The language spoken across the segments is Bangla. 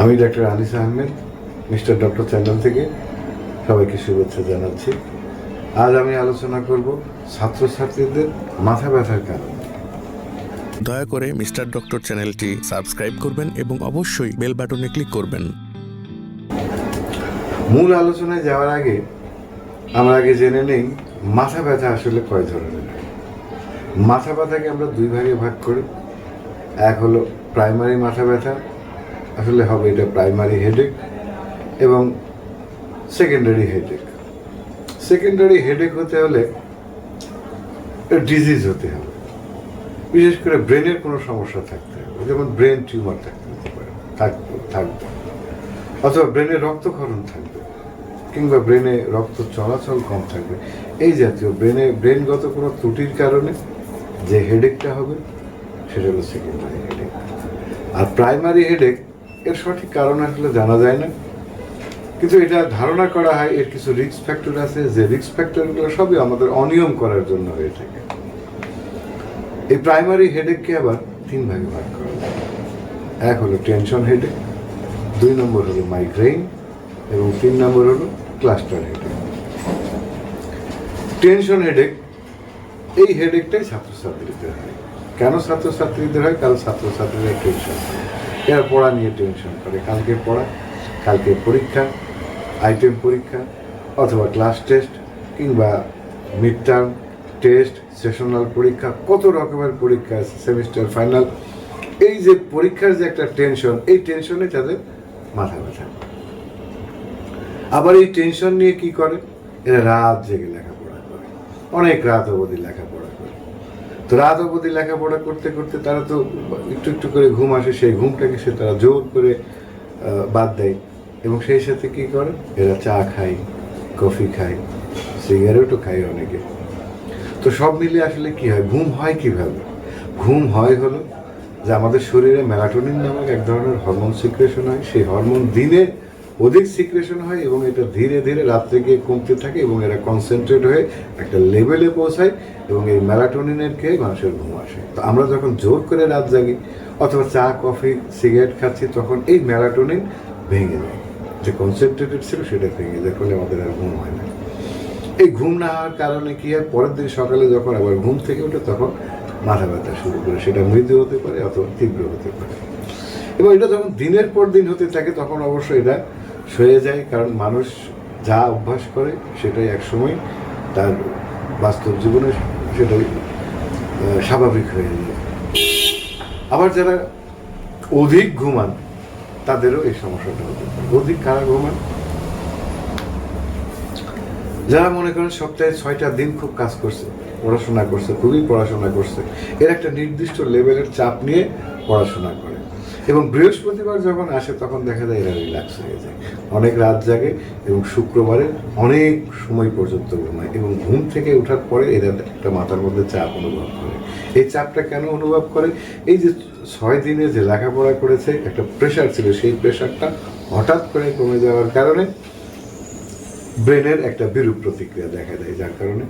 আমি doctor Anis Ahmed mister doctor channel থেকে সবাইকে শুভেচ্ছা জানাচ্ছি। আজ আমি আলোচনা করব ছাত্রছাত্রীদের মাথা ব্যথার কারণ। দয়া করে মিস্টার ডক্টর চ্যানেলটি সাবস্ক্রাইব করবেন এবং অবশ্যই বেল বাটনে ক্লিক করবেন। মূল আলোচনায় যাওয়ার আগে আমরা আগে জেনে নেই মাথা ব্যথা আসলে কয় ধরনের। মাথা ব্যথাকে আমরা দুই ভাগে ভাগ করি। এক হলো প্রাইমারি মাথা ব্যথা আসলে হবে এটা প্রাইমারি হেডেক এবং সেকেন্ডারি হেডেক সেকেন্ডারি হেডেক হতে হলে ডিজিজ হতে হবে। বিশেষ করে ব্রেনের কোনো সমস্যা থাকতে হবে। যেমন ব্রেন টিউমার থাকতে পারে থাকবে থাকবে। অথবা ব্রেনে রক্তক্ষরণ থাকবে কিংবা ব্রেনে রক্ত চলাচল কম থাকবে। এই জাতীয় ব্রেনে ব্রেনগত কোনো ত্রুটির কারণে যে হেডেকটা হবে, সেটা হলো সেকেন্ডারি হেডেক আর প্রাইমারি হেডেক এর সঠিক কারণ আসলে জানা যায় না। কিন্তু এটা ধারণা করা হয়, এর কিছু রিস্ক ফ্যাক্টর আছে। যে রিস্ক ফ্যাক্টরগুলো সবই আমাদের অনিয়ম করার জন্য হয়ে থাকে। এই প্রাইমারি হেডেককে আবার তিন ভাগে ভাগ করা যায়। এক হলো টেনশন হেডেক দুই নম্বর হলো মাইগ্রেন এবং তিন নম্বর হলো ক্লাস্টার হেডেক টেনশন হেডেক এই হেডেকটাই ছাত্রছাত্রীদের হয়। কেন ছাত্রছাত্রীদের হয়? কারণ ছাত্রছাত্রীরা টেনশন করে এরা পড়া নিয়ে টেনশন করে। কালকে পড়া কালকে পরীক্ষা আইটেম পরীক্ষা, অথবা ক্লাস টেস্ট কিংবা মিড টার্ম টেস্ট সেশনাল পরীক্ষা, কত রকমের পরীক্ষা সেমিস্টার ফাইনাল এই যে পরীক্ষার যে একটা টেনশন এই টেনশনে তাদের মাথা ব্যথা আবার এই টেনশন নিয়ে কি করে? এরা রাত জেগে লেখাপড়া করে। অনেক রাত অবধি লেখাপড়া তো রাত অবধি লেখাপড়া করতে করতে তারা তো একটু একটু করে ঘুম আসে, সেই ঘুমটাকে সে তারা জোর করে বাদ দেয়। এবং সেই সাথে কি করে? এরা চা খায়, কফি খায়, সিগারেটও খায় অনেকে। তো সব মিলিয়ে আসলে কি হয়? ঘুম হয় কীভাবে? ঘুম হয় হলো যে আমাদের শরীরে মেলাটোনিন নামক এক ধরনের হরমোন সিক্রেশন হয়। সেই হরমোন দিনে অধিক সিক্রেশন হয় এবং এটা ধীরে ধীরে রাত্রে গিয়ে কমতে থাকে এবং এরা কনসেন্ট্রেট হয়ে একটা লেভেলে পৌঁছায় এবং এই মেলাটোনিনের খেয়ে মানুষের ঘুম আসে। তো আমরা যখন জোর করে রাত জাগি অথবা চা, কফি, সিগারেট খাচ্ছি, তখন এই মেলাটোনিন ভেঙে যায়। যে কনসেন্ট্রেটেড ছিল সেটা ভেঙে যায়, ফলে আমাদের আর ঘুম হয় না। এই ঘুম না হওয়ার কারণে কি হয়? পরের দিন সকালে যখন আবার ঘুম থেকে ওঠে তখন মাথা ব্যথা শুরু করে। সেটা মৃদু হতে পারে অথবা তীব্র হতে পারে। এবং এটা যখন দিনের পর দিন হতে থাকে, তখন অবশ্যই এটা সয়ে যায়, কারণ মানুষ যা অভ্যাস করে সেটাই একসময় তার বাস্তব জীবনে সেটাই স্বাভাবিক হয়ে যায়। আবার যারা অধিক ঘুমান, তাদেরও এই সমস্যাটা হতে অধিক কারা ঘুমান? যারা মনে করেন সপ্তাহে ছয়টা দিন খুব কাজ করছে, পড়াশোনা করছে, খুবই পড়াশোনা করছে, এর একটা নির্দিষ্ট লেভেলের চাপ নিয়ে পড়াশোনা করে। এবং বৃহস্পতিবার যখন আসে, তখন দেখা যায় এরা রিল্যাক্স হয়ে যায়। অনেক রাত জাগে এবং শুক্রবারে অনেক সময় পর্যন্ত ঘুমায় এবং ঘুম থেকে ওঠার পরে এরা একটা মাথার মধ্যে চাপ অনুভব করে। এই চাপটা কেন অনুভব করে? এই যে ছয় দিনে যে লেখাপড়া করেছে, একটা প্রেশার ছিল, সেই প্রেশারটা হঠাৎ করে কমে যাওয়ার কারণে ব্রেনের একটা বিরূপ প্রতিক্রিয়া দেখা দেয়, যার কারণে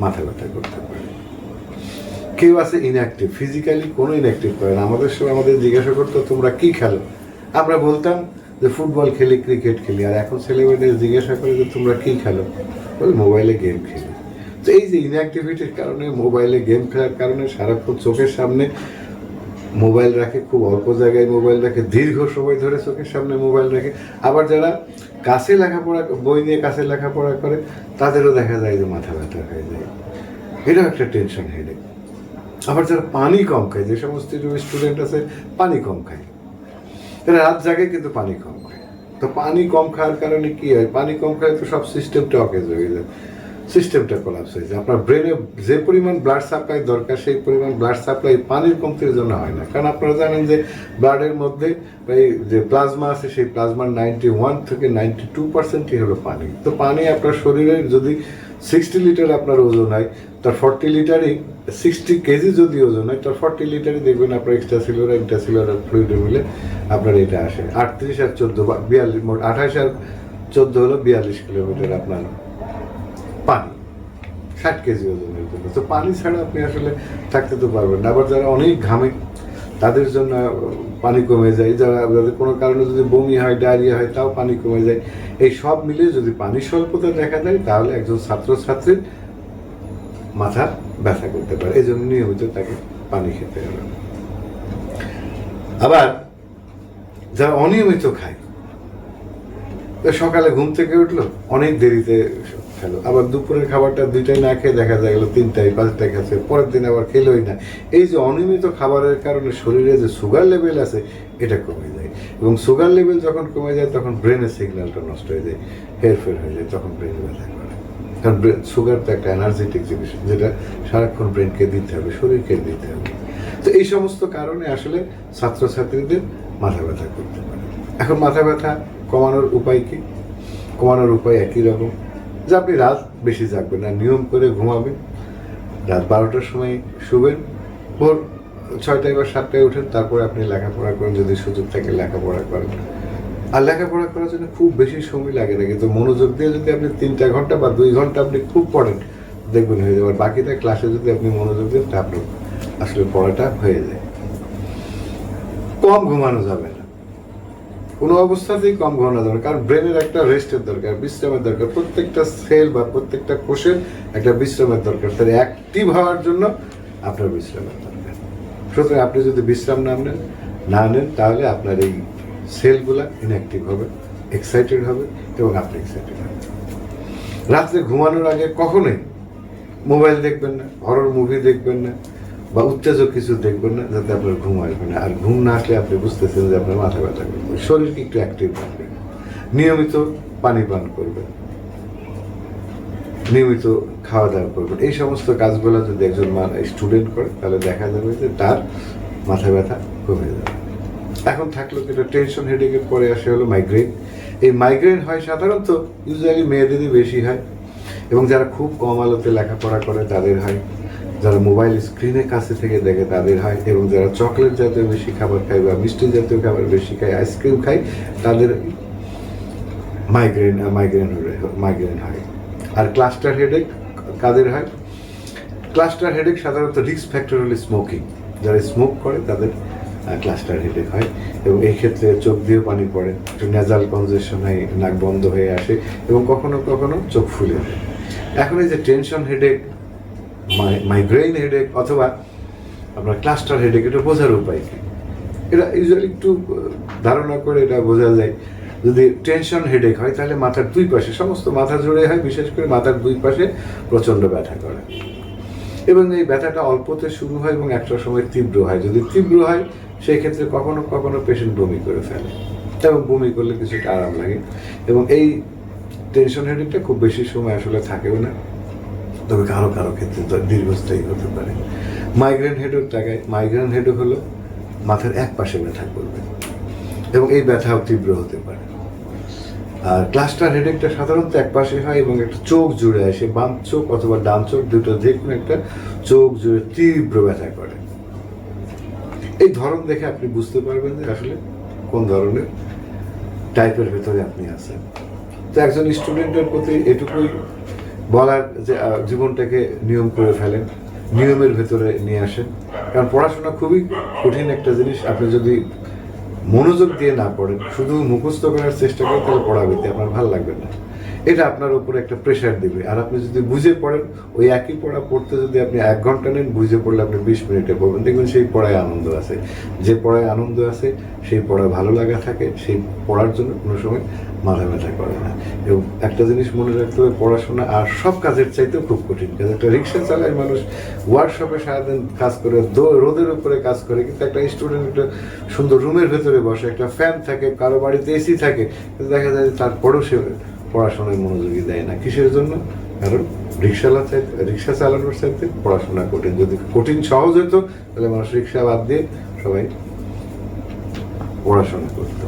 মাথা ব্যথা করতে পারে। কেউ আছে ইনঅ্যাক্টিভ ফিজিক্যালি কোনো ইনঅ্যাক্টিভ করে না। আমাদের সময় আমাদের জিজ্ঞাসা করতো, তোমরা কি খেলো? আমরা বলতাম যে, ফুটবল খেলি, ক্রিকেট খেলি। আর এখন ছেলেমেয়েদের জিজ্ঞাসা করে যে, তোমরা কী খেলো? বলে, মোবাইলে গেম খেলি। তো এই যে ইনঅ্যাক্টিভিটির কারণে, মোবাইলে গেম খেলার কারণে সারাক্ষণ চোখের সামনে মোবাইল রাখে, খুব অল্প জায়গায় মোবাইল রাখে, দীর্ঘ সময় ধরে চোখের সামনে মোবাইল রাখে। আবার যারা কাছে লেখাপড়া, বই নিয়ে কাছে লেখাপড়া করে, তাদেরও দেখা যায় যে মাথা ব্যথা হয়ে যায়। এটাও একটা টেনশন হেডেক আবার যারা পানি কম খায়, যে সমস্ত স্টুডেন্ট আছে, পানি কম খায়। তারা রাত জাগে কিন্তু পানি কম খায়। তো পানি কম খাওয়ার কারণে কি হয়? পানি কম খায় তো সব সিস্টেমটা অকেজ হয়ে যায়। সিস্টেমটা কোলাপস হয়ে যায়। আপনার ব্রেনে যে পরিমাণ ব্লাড সাপ্লাই দরকার, সেই পরিমাণ ব্লাড সাপ্লাই পানির কমতির জন্য হয় না। কারণ আপনারা জানেন যে ব্লাডের মধ্যে এই যে প্লাজমা আছে, সেই প্লাজমার নাইনটি ওয়ান থেকে নাইনটি টু পার্সেন্টই হলো পানি। তো পানি আপনার শরীরে যদি সিক্সটি লিটার আপনার ওজন হয়, তার ফর্টি লিটারই সিক্সটি কেজি যদি ওজন হয়, তার ফর্টি লিটারই দেখবেন আপনার এক্সট্রা সিলোর এক্সট্রা সিলোর ফ্লুইডে মিলে আপনার এটা আসে। আটত্রিশ আর চোদ্দ, বিয়াল্লিশ, মোট আঠাশ আর চোদ্দ হলো বিয়াল্লিশ কিলোমিটার আপনার পানি, ষাট কেজি ওজনের জন্য। তো পানি ছাড়া আপনি আসলে থাকতে তো পারবেন না। আবার যারা অনেক ঘামে তাদের জন্য পানি কমে যায়। যারা কোনো কারণে যদি বমি হয়, ডায়রিয়া হয়, তাও পানি কমে যায়। এই সব মিলিয়ে যদি পানি স্বল্পতা দেখা দেয় তাহলে একজন ছাত্রছাত্রীর মাথা ব্যথা করতে পারে। এই জন্য নিয়মিত তাকে পানি খেতে হবে। আবার যারা অনিয়মিত খায় সকালে ঘুম থেকে উঠল, অনেক দেরিতে খেলো। আবার দুপুরের খাবারটা দুইটাই না খেয়ে দেখা যায় গেলো তিনটায় পাঁচটায় খাচ্ছে, পরের দিন আবার খেলোই না। এই যে অনিয়মিত খাবারের কারণে শরীরে যে সুগার লেভেল আছে, এটা কমে যায়। এবং সুগার লেভেল যখন কমে যায়, তখন ব্রেনের সিগন্যালটা নষ্ট হয়ে যায় হেরফের হয়ে যায়, তখন ব্রেন ব্যথা করে। কারণ ব্রেন সুগার তো একটা এনার্জেটিক জিনিস, যেটা সারাক্ষণ ব্রেনকে দিতে হবে, শরীরকে দিতে হবে। তো এই সমস্ত কারণে আসলে ছাত্রছাত্রীদের মাথা ব্যথা করতে পারে। এখন মাথা ব্যথা কমানোর উপায় কি? কমানোর উপায় একই রকম। যে আপনি রাত বেশি জাগবেন না, নিয়ম করে ঘুমাবেন। রাত বারোটার সময় শুবেন, ভোর ছয়টায় বা সাতটায় উঠেন, তারপরে আপনি লেখাপড়া করেন, যদি সুযোগ থাকে লেখাপড়া করেন। আর লেখাপড়া করার জন্য খুব বেশি সময় লাগে না, কিন্তু মনোযোগ দিয়ে যদি আপনি তিনটা ঘণ্টা বা দুই ঘণ্টা আপনি খুব পড়েন, দেখবেন হয়ে যাবে। আর বাকিটা ক্লাসে যদি আপনি মনোযোগ দেন তা আপনার আসলে পড়াটা হয়ে যায়। কম ঘুমানো যাবে কোনো অবস্থাতেই কম ঘুমানো দরকার, কারণ ব্রেনের একটা রেস্টের দরকার, বিশ্রামের দরকার। প্রত্যেকটা সেল বা প্রত্যেকটা কোষের একটা বিশ্রামের দরকার। তাহলে অ্যাক্টিভ হওয়ার জন্য আপনার বিশ্রামের দরকার। সুতরাং আপনি যদি বিশ্রাম না নেন না নেন, তাহলে আপনার এই সেলগুলা ইনঅ্যাক্টিভ হবে এক্সাইটেড হবে এবং আপনি এক্সাইটেড হবেন। রাত্রে ঘুমানোর আগে কখনোই মোবাইল দেখবেন না হরর মুভি দেখবেন না বা উত্তেজক কিছু দেখবেন না, যাতে আপনার ঘুম আসবে না। আর ঘুম না আসলে আপনি বুঝতেছেন যে আপনার মাথা ব্যথা করবে। শরীরকে একটু অ্যাক্টিভ রাখবেন। নিয়মিত পানি পান করবেন। নিয়মিত খাওয়া দাওয়া করবেন। এই সমস্ত কাজগুলো যদি একজন স্টুডেন্ট করে, তাহলে দেখা যাবে যে তার মাথা ব্যথা কমে যাবে। এখন থাকল যেটা টেনশন হেডেকের পরে আসে হলো মাইগ্রেন এই মাইগ্রেন হয় সাধারণত ইউজুয়ালি মেয়েদেরই বেশি হয়। এবং যারা খুব কম আলোতে লেখাপড়া করে, তাদের হয়। যারা মোবাইল স্ক্রিনের কাছে থেকে দেখে তাদের হয়, এবং যারা চকলেট জাতীয় বেশি খাবার খায় বা মিষ্টি জাতীয় খাবার বেশি খায়, আইসক্রিম খায়, তাদের মাইগ্রেন মাইগ্রেন মাইগ্রেন হয়। আর ক্লাস্টার হেডেক কাদের হয়? ক্লাস্টার হেডেক সাধারণত রিস্ক ফ্যাক্টর হলো স্মোকিং যারা স্মোক করে, তাদের ক্লাস্টার হেডেক হয়, এবং এই ক্ষেত্রে চোখ দিয়েও পানি পড়ে, একটু নেজাল কনজেশন হয়, নাক বন্ধ হয়ে আসে, এবং কখনো কখনো চোখ ফুলে যায়। এখন এই যে টেনশন হেডেক মাইগ্রেইন হেডেক অথবা আপনার ক্লাস্টার হেডেক এটা বোঝার উপায় কি? এটা ইউজুয়ালি একটু ধারণা করে এটা বোঝা যায়। যদি টেনশন হেডেক হয়, তাহলে মাথার দুই পাশে, সমস্ত মাথা জুড়ে হয়, বিশেষ করে মাথার দুই পাশে প্রচণ্ড ব্যথা করে। এবং এই ব্যথাটা অল্পতে শুরু হয় এবং একটা সময় তীব্র হয়। যদি তীব্র হয় সেই ক্ষেত্রে কখনো কখনো পেশেন্ট বমি করে ফেলে। এবং বমি করলে কিছুটা আরাম লাগে। এবং এই টেনশন হেডেকটা খুব বেশি সময় আসলে থাকেও না। তবে কারও কারও ক্ষেত্রে দীর্ঘস্থায়ী হতে পারে। মাইগ্রেন হেডের টাকায় মাইগ্রেন হেডও হলো মাথার এক পাশে ব্যথা করবে এবং এই ব্যথাও তীব্র হতে পারে। আর ক্লাস্টার হেডেকটা সাধারণত এক পাশে হয় এবং একটা চোখ জুড়ে আসে, বাম চোখ অথবা ডান চোখ দুটো যে কোনো একটা চোখ জুড়ে তীব্র ব্যথা করে। এই ধরন দেখে আপনি বুঝতে পারবেন যে আসলে কোন ধরনের টাইপের ভেতরে আপনি আছেন। তো একজন স্টুডেন্টের প্রতি এটুকুই বলার যে জীবনটাকে নিয়ম করে ফেলেন, নিয়মের ভেতরে নিয়ে আসেন। কারণ পড়াশোনা খুবই কঠিন একটা জিনিস। আপনি যদি মনোযোগ দিয়ে না পড়েন, শুধু মুখস্থ করার চেষ্টা করেন, তাহলে পড়াবিতে আপনার ভালো লাগবে না। এটা আপনার উপর একটা প্রেশার দিবে। আর আপনি যদি বুঝে পড়েন, ওই একই পড়া পড়তে যদি আপনি এক ঘণ্টা নেন, বুঝে পড়লে আপনি বিশ মিনিটে পড়বেন। দেখবেন সেই পড়ায় আনন্দ আছে। যে পড়ায় আনন্দ আছে, সেই পড়ায় ভালো লাগা থাকে, সেই পড়ার জন্য কোনো সময় মাথা ব্যথা করে না। এবং একটা জিনিস মনে রাখতে হবে, পড়াশোনা আর সব কাজের চাইতেও খুব কঠিন কাজ। একটা রিক্সা চালায় মানুষ ওয়ার্কশপে সারাদিন কাজ করে রোদের উপরে কাজ করে, কিন্তু একটা স্টুডেন্ট একটা সুন্দর রুমের ভেতরে বসে, একটা ফ্যান থাকে, কারও বাড়িতে এসি থাকে, কিন্তু দেখা যায় যে তারপরেও সে পড়াশোনায় মনোযোগী দেয় না। কিসের জন্য? কারণ রিক্সালা চাইতে, রিক্সা চালানোর চাইতে পড়াশোনা কঠিন। যদি কঠিন সহজ হতো, তাহলে মানুষ রিক্সা বাদ দিয়ে সবাই পড়াশোনা করত।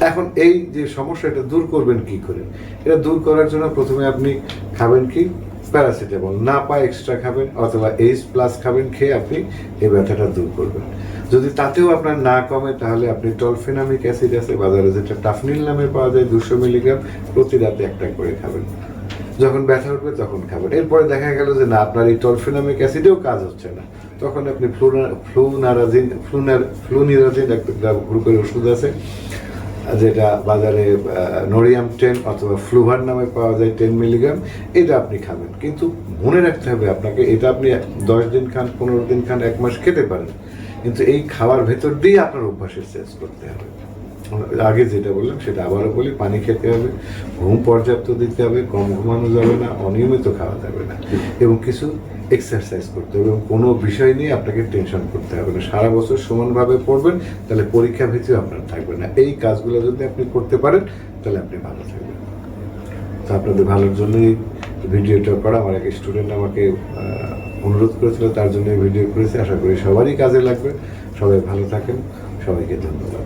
এখন এই যে সমস্যা, এটা দূর করবেন কি করে? এটা দূর করার জন্য প্রথমে আপনি খাবেন কি? প্যারাসিটামল। না পায় এক্সট্রা খাবেন অথবা এইচ প্লাস খাবেন, খেয়ে আপনি এই ব্যথাটা দূর করবেন। যদি তাতেও আপনার না কমে, তাহলে আপনি টলফেনামিক অ্যাসিড আছে, বাজারে যেটা টাফনিল নামে পাওয়া যায়, দুশো মিলিগ্রাম, প্রতি রাতে একটা করে খাবেন। যখন ব্যথা উঠবে তখন খাবেন। এরপরে দেখা গেল যে না, আপনার এই টলফেনামিক অ্যাসিডেও কাজ হচ্ছে না। তখন আপনি ফ্লু ফ্লুনারাজিন, ফ্লুনার, ফ্লুনিরাজিন, একটা গ্রুপের ওষুধ আছে যেটা বাজারে নরিয়াম টেন অথবা ফ্লুভার নামে পাওয়া যায় টেন মিলিগ্রাম এটা আপনি খাবেন। কিন্তু মনে রাখতে হবে আপনাকে, এটা আপনি দশ দিন খান, পনেরো দিন খান, এক মাস খেতে পারেন। কিন্তু এই খাওয়ার ভেতর দিয়ে আপনার অভ্যাসের চেঞ্জ করতে হবে। আগে যেটা বললাম, সেটা আবারও বলি, পানি খেতে হবে, ঘুম পর্যাপ্ত দিতে হবে, কম ঘুমানো যাবে না, অনিয়মিত খাওয়া যাবে না। এবং কিছু এক্সারসাইজ করতে হবে এবং কোনো বিষয় নিয়ে আপনাকে টেনশন করতে হবে না। সারা বছর সমানভাবে পড়বেন, তাহলে পরীক্ষা ভীতিও আপনার থাকবে না। এই কাজগুলো যদি আপনি করতে পারেন, তাহলে আপনি ভালো থাকবেন। তো আপনাদের ভালোর জন্যই ভিডিওটা করা। আমার এক স্টুডেন্ট আমাকে অনুরোধ করেছিল, তার জন্য ভিডিও করেছি। আশা করি সবারই কাজে লাগবে। সবাই ভালো থাকেন। সবাইকে ধন্যবাদ।